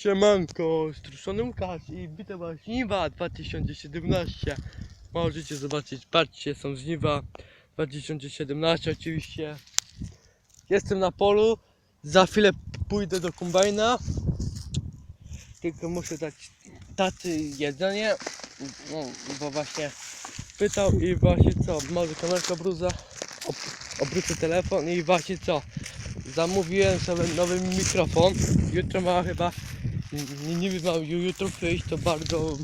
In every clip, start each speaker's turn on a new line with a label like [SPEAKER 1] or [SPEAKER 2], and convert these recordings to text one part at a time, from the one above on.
[SPEAKER 1] Siemanko, struszony Łukasz i witam was Żniwa 2017 Możecie zobaczyć, patrzcie, są Żniwa 2017 oczywiście. Jestem na polu, za chwilę pójdę do kombajna. Tylko muszę dać taty jedzenie. No, Bo właśnie pytał i właśnie co, może kamerka bruza? Ob, Obrócę telefon i właśnie co Zamówiłem sobie nowy mikrofon Jutro ma chyba nie, nie wiem, jutro przyjść, to bardzo,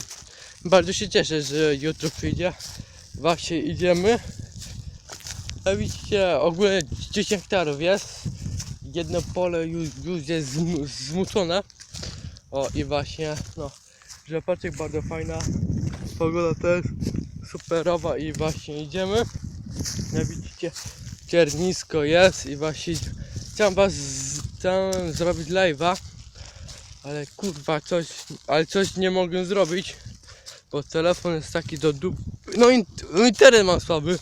[SPEAKER 1] bardzo się cieszę, że jutro przyjdzie. Właśnie idziemy. A widzicie, ogólnie 10 hektarów jest. Jedno pole już, już jest zmucone. O i właśnie, no, rzepaczek bardzo fajna. Pogoda też superowa i właśnie idziemy. Jak widzicie, ciernisko jest i właśnie chciałem was, chciałem zrobić live'a. Ale kurwa, coś, ale coś nie mogę zrobić, bo telefon jest taki do dup... No, no internet mam słaby,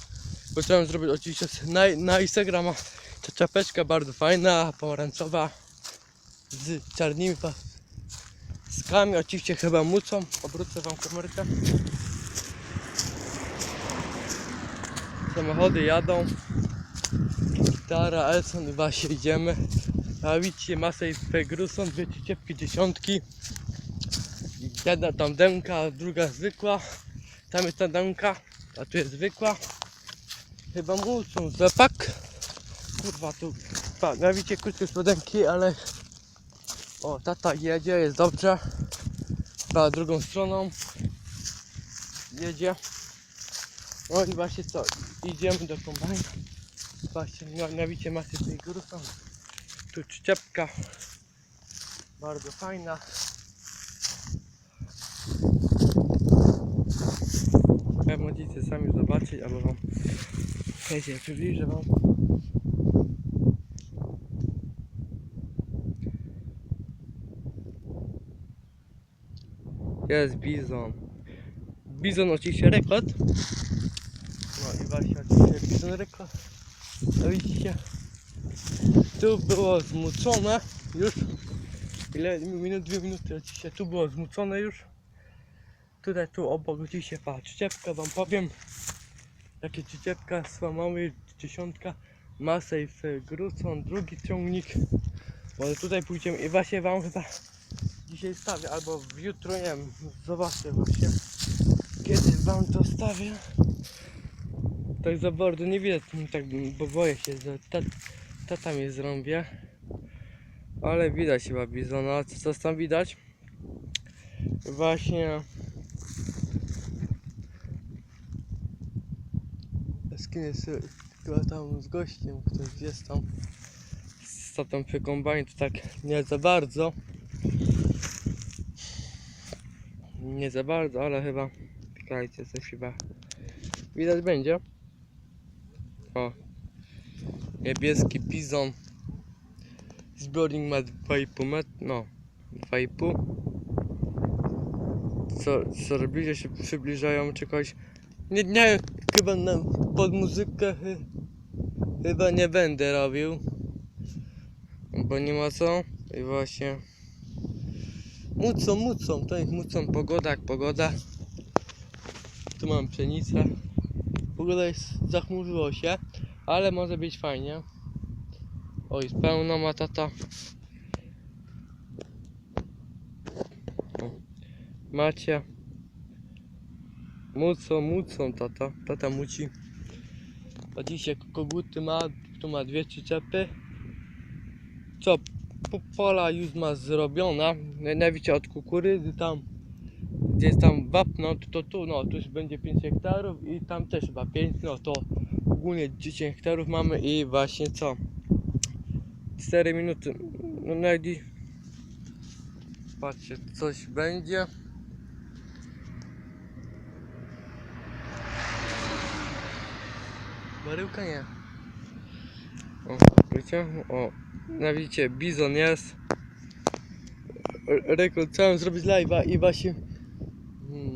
[SPEAKER 1] bo chciałem zrobić oczywiście na, na Instagrama. Ta czapeczka bardzo fajna, pomarańczowa, z czarnymi paskami, oczywiście chyba mucą. Obrócę wam kamerkę. Samochody jadą. Gitara, Elson właśnie idziemy. A widzicie masę i Ferguson, dwie ciepki dziesiątki. Jedna tam demka, druga zwykła. Tam jest ta demka, a tu jest zwykła. Chyba muszą zepak. Kurwa tu. Pa, no widzicie krótkie spodenki, ale o tata jedzie, jest dobrze. Chyba drugą stroną jedzie. No i właśnie co, idziemy do kombajnu. Właśnie, no, no widzicie masy Ferguson. Tu czepka. Bardzo fajna. Jak możecie sami zobaczyć, albo wam ja się przybliżę wam. Jest bizon. Bizon oczywiście rekord. No i właśnie oczywiście bizon rekord. Widzicie, tu było zmucone już. Ile minut, dwie minuty oczywiście tu było zmucone już. Tutaj tu obok oczywiście patrz, ciepka wam powiem. Jakie ciepka, słamały, dziesiątka, Masej Grucon, drugi ciągnik. Może tutaj pójdziemy i właśnie wam chyba dzisiaj stawię, albo w jutro, nie wiem, zobaczę właśnie. Kiedy wam to stawię. Tak za bardzo nie widać, tak, bo boję się, że tat, tata mnie zrąbie. Ale widać chyba bizona. Co, co tam widać? Właśnie. Skinę sobie chyba tam z gościem, ktoś jest tam. Co tam przy kombajnie, to tak nie za bardzo. Nie za bardzo, ale chyba. Czekajcie, coś chyba widać będzie. O. Niebieski bizon. Zbiornik ma 2,5 metra, no 2,5 co, co bliżej się przybliżają czegoś nie, nie chyba na, pod muzykę chy, chyba nie będę robił. Bo nie ma co. I właśnie. Mucą, mucą, to ich mucą. Pogoda jak pogoda. Tu mam pszenicę pogoda jest, zachmurzyło się ale może być fajnie Oj, pełno ma tata. O, Macie. Mucą, mucą tata. Tata muci. A dzisiaj koguty ma, tu ma dwie przyczepy. Co, po- pola już ma zrobiona. Mianowicie od kukurydzy tam, gdzie jest tam wapno, to, tu, no, tu już będzie 5 hektarów i tam też chyba 5, no to ogólnie 10 hektarów mamy i właśnie co? 4 minuty. No najdi. Patrzcie, coś będzie. Baryłka nie. O, wiecie? O, no widzicie, bizon jest. Rekord chciałem zrobić live'a i właśnie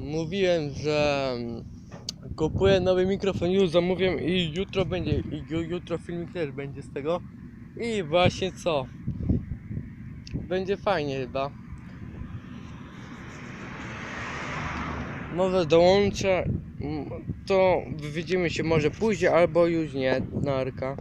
[SPEAKER 1] mówiłem, że mm, kupuję nowy mikrofon, już zamówiłem i jutro będzie, i jutro filmik też będzie z tego. I właśnie co? Będzie fajnie chyba. Może dołączę, to widzimy się może później albo już nie, narka.